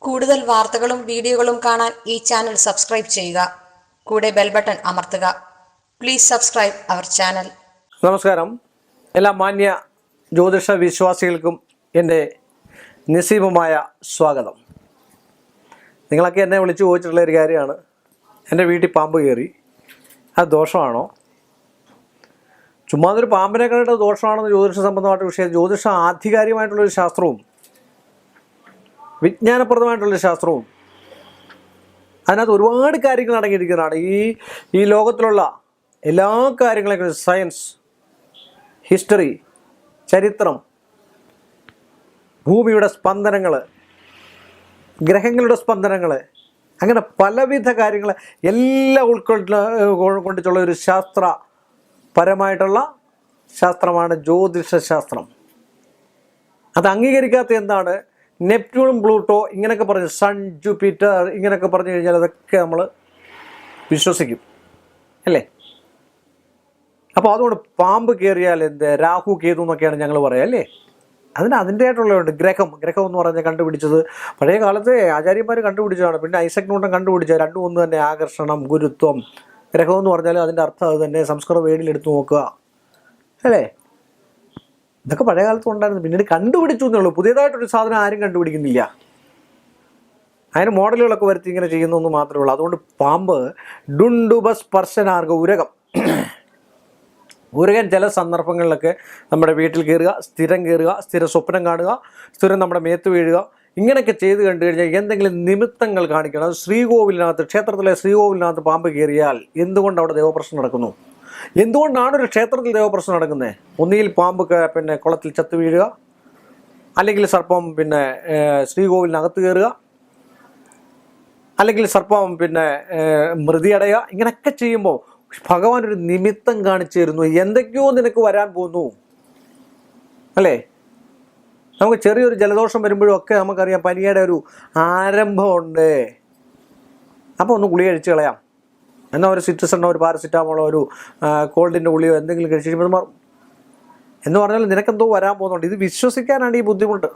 കൂടുതൽ വാർത്തകളും വീഡിയോകളും കാണാൻ ഈ ചാനൽ സബ്സ്ക്രൈബ് ചെയ്യുക. കൂടെ ബെൽ ബട്ടൺ അമർത്തുക. Please subscribe our channel. നമസ്കാരം. എല്ലാ മാന്യ ജ്യോതിഷ വിശ്വാസികൾക്കും എന്റെ നിസീമമായ സ്വാഗതം. നിങ്ങളൊക്കെ എന്നെ വിളിച്ചു ചോദിച്ചിട്ടുള്ള ഒരു കാര്യമാണ്. എന്റെ വീട്ടിൽ പാമ്പ് കയറി. അത് ദോഷമാണോ? ചുമ്മാതൊരു പാമ്പിനെ കണ്ടിട്ട് ദോഷമാണെന്ന് ജ്യോതിഷ സംബന്ധമായിട്ട് വിഷയം. ജ്യോതിഷ ആധികാരികമായിട്ടുള്ളൊരു ശാസ്ത്രവും വിജ്ഞാനപ്രദമായിട്ടുള്ളൊരു ശാസ്ത്രവും. അതിനകത്ത് ഒരുപാട് കാര്യങ്ങൾ അടങ്ങിയിരിക്കുന്നതാണ്. ഈ ഈ ലോകത്തിലുള്ള എല്ലാ കാര്യങ്ങളെക്കുറിച്ച് സയൻസ് ഹിസ്റ്ററി ചരിത്രം ഭൂമിയുടെ സ്പന്ദനങ്ങൾ ഗ്രഹങ്ങളുടെ സ്പന്ദനങ്ങൾ അങ്ങനെ പലവിധ കാര്യങ്ങൾ എല്ലാം ഉൾക്കൊണ്ട കൊണ്ടിട്ടുള്ള ഒരു ശാസ്ത്ര പരമായിട്ടുള്ള ശാസ്ത്രമാണ് ജ്യോതിഷശാസ്ത്രം അത് അംഗീകരിക്കാത്ത എന്താണ്? നെപ്റ്റ്യൂണും പ്ലൂട്ടോ ഇങ്ങനെയൊക്കെ പറഞ്ഞ് സൺ ജൂപ്പിറ്റർ ഇങ്ങനെയൊക്കെ പറഞ്ഞു കഴിഞ്ഞാൽ അതൊക്കെ നമ്മൾ വിശ്വസിക്കും. അല്ലേ? അപ്പോൾ അതുകൊണ്ട് പാമ്പ് കയറിയാൽ എന്ത്? രാഹു കേതു എന്നൊക്കെയാണ് ഞങ്ങൾ പറയുക അല്ലേ? അതിന് അതിന്റെതായിട്ടുള്ളതുണ്ട് ഗ്രഹം. ഗ്രഹം എന്ന് പറഞ്ഞാൽ കണ്ടുപിടിച്ചത് പഴയ കാലത്തെ ആചാര്യന്മാർ കണ്ടുപിടിച്ചതാണ്. പിന്നെ ഐസക് ന്യൂട്ടൻ കണ്ടുപിടിച്ച രണ്ടും ഒന്ന് തന്നെ ആകർഷണം ഗുരുത്വം. ഗ്രഹം എന്ന് പറഞ്ഞാൽ അതിന്റെ അർത്ഥം അത് തന്നെ. സംസ്കൃത വേടിലെടുത്ത് നോക്കുക. അല്ലേ? ഇതൊക്കെ പഴയ കാലത്ത് ഉണ്ടായിരുന്നു പിന്നീട് കണ്ടുപിടിച്ചു എന്നുള്ളൂ പുതിയതായിട്ടൊരു സാധനം ആരും കണ്ടുപിടിക്കുന്നില്ല. അതിന് മോഡലുകളൊക്കെ വരുത്തി ഇങ്ങനെ ചെയ്യുന്നു മാത്രമേ ഉള്ളൂ. അതുകൊണ്ട് പാമ്പ് ഡുണ്ടുബ സ്പർശനാർഗ ഉരകം ഉരകൻ ചില സന്ദർഭങ്ങളിലൊക്കെ നമ്മുടെ വീട്ടിൽ കയറുക സ്ഥിരം കയറുക സ്ഥിര സ്വപ്നം കാണുക സ്ഥിരം നമ്മുടെ മേത്ത് വീഴുക ഇങ്ങനെയൊക്കെ ചെയ്ത് കണ്ടു കഴിഞ്ഞാൽ എന്തെങ്കിലും നിമിത്തങ്ങൾ കാണിക്കണം. ശ്രീകോവിലിനകത്ത് ക്ഷേത്രത്തിലെ ശ്രീകോവിലിനകത്ത് പാമ്പ് കയറിയാൽ എന്തുകൊണ്ട് അവിടെ ദേവപ്രശ്നം നടക്കുന്നു? എന്തുകൊണ്ടാണ് ഒരു ക്ഷേത്രത്തിൽ ദേവപ്രശ്നം നടക്കുന്നത് ഒന്നുകിൽ പാമ്പ് പിന്നെ കുളത്തിൽ ചത്തു വീഴുക അല്ലെങ്കിൽ സർപ്പം പിന്നെ ശ്രീകോവിലിനകത്ത് കയറുക അല്ലെങ്കിൽ സർപ്പം പിന്നെ മൃതിയടയുക ഇങ്ങനെയൊക്കെ ചെയ്യുമ്പോൾ ഭഗവാൻ ഒരു നിമിത്തം കാണിച്ചു തരുന്നു എന്തൊക്കെയോ നിനക്ക് വരാൻ പോകുന്നു അല്ലേ? നമുക്ക് ചെറിയൊരു ജലദോഷം വരുമ്പോഴും ഒക്കെ നമുക്കറിയാം പനിയുടെ ഒരു ആരംഭമുണ്ട്. അപ്പോൾ ഒന്ന് ഗുളിക കഴിച്ച് കളയാം. എന്നാൽ ഒരു സിറ്റിസണോ ഒരു പാരസിറ്റാമോളോ ഒരു കോൾഡിന്റെ ഗുളിയോ എന്തെങ്കിലും കഴിച്ച് കഴിയുമ്പോൾ മാറും. എന്ന് പറഞ്ഞാൽ നിനക്കെന്തോ വരാൻ പോകുന്നുണ്ട്. ഇത് വിശ്വസിക്കാനാണ് ഈ ബുദ്ധിമുട്ട്.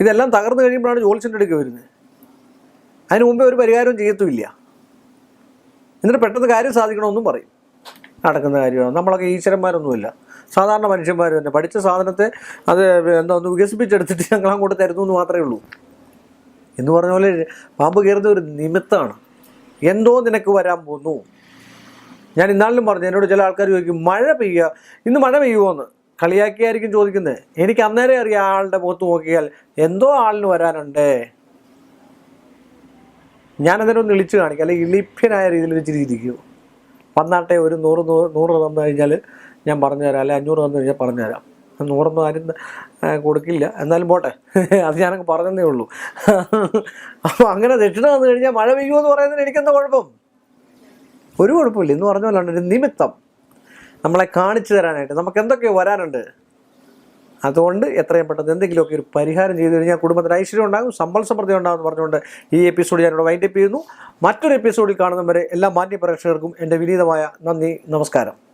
ഇതെല്ലാം തകർന്നു കഴിയുമ്പോഴാണ് ജോലിച്ചിന്റെ അടുക്ക് വരുന്നത്. അതിന് മുമ്പേ ഒരു പരിഹാരവും ചെയ്യത്തുമില്ല. എന്നിട്ട് പെട്ടെന്ന് കാര്യം സാധിക്കണമെന്നും പറയും. നടക്കുന്ന കാര്യമാണ്. നമ്മളൊക്കെ ഈശ്വരന്മാരൊന്നുമില്ല. സാധാരണ മനുഷ്യന്മാർ തന്നെ. പഠിച്ച സാധനത്തെ അത് എന്താ ഒന്ന് വികസിപ്പിച്ചെടുത്തിട്ട് ഞങ്ങൾ അങ്ങോട്ട് തരുന്നു എന്ന് മാത്രമേ ഉള്ളൂ. എന്ന് പറഞ്ഞ പോലെ പാമ്പ് കയറുന്ന ഒരു നിമിത്തമാണ്. എന്തോ നിനക്ക് വരാൻ പോന്നു. ഞാൻ ഇന്നാളിലും പറഞ്ഞു എന്നോട് ചില ആൾക്കാർ ചോദിക്കും മഴ പെയ്യുക ഇന്ന് മഴ പെയ്യുമോ എന്ന് കളിയാക്കിയായിരിക്കും ചോദിക്കുന്നത്. എനിക്ക് അന്നേരം അറിയാം ആളുടെ മുഖത്ത് നോക്കിയാൽ എന്തോ ആളിന് വരാനുണ്ട്. ഞാൻ അന്നേരം ഒന്ന് ഇളിച്ചു കാണിക്കാം. അല്ലെങ്കിൽ ഇളിപ്യനായ രീതിയിൽ ഇരിക്കും. വന്നാട്ടെ ഒരു നൂറ് നൂറ് നൂറ് തന്നു കഴിഞ്ഞാൽ ഞാൻ പറഞ്ഞുതരാം. അല്ലെ അഞ്ഞൂറ് തന്നു കഴിഞ്ഞാൽ പറഞ്ഞുതരാം. നൂറൊന്നും ആരും കൊടുക്കില്ല. എന്നാലും പോട്ടെ. അത് ഞാനങ്ങ് പറഞ്ഞതേ ഉള്ളൂ. അപ്പോൾ അങ്ങനെ ദക്ഷിണ വന്നു കഴിഞ്ഞാൽ മഴ പെയ്യുമെന്ന് പറയുന്നതിന് എനിക്കെന്താ കുഴപ്പം? ഒരു കുഴപ്പമില്ല. എന്ന് പറഞ്ഞ ഒരു നിമിത്തം നമ്മളെ കാണിച്ചു തരാനായിട്ട് നമുക്ക് എന്തൊക്കെയോ വരാനുണ്ട്. അതുകൊണ്ട് എത്രയും പെട്ടെന്ന് എന്തെങ്കിലുമൊക്കെ ഒരു പരിഹാരം ചെയ്തു കഴിഞ്ഞാൽ കുടുംബത്തിന് ഐശ്വര്യം ഉണ്ടാകും സമ്പൽ സമൃദ്ധി ഉണ്ടാകും എന്ന് പറഞ്ഞുകൊണ്ട് ഈ എപ്പിസോഡ് ഞാനിവിടെ വൈൻഡപ്പ് ചെയ്യുന്നു. മറ്റൊരു എപ്പിസോഡിൽ കാണുന്നവരെ എല്ലാ മാന്യ പ്രേക്ഷകർക്കും എന്റെ വിനീതമായ നന്ദി നമസ്കാരം.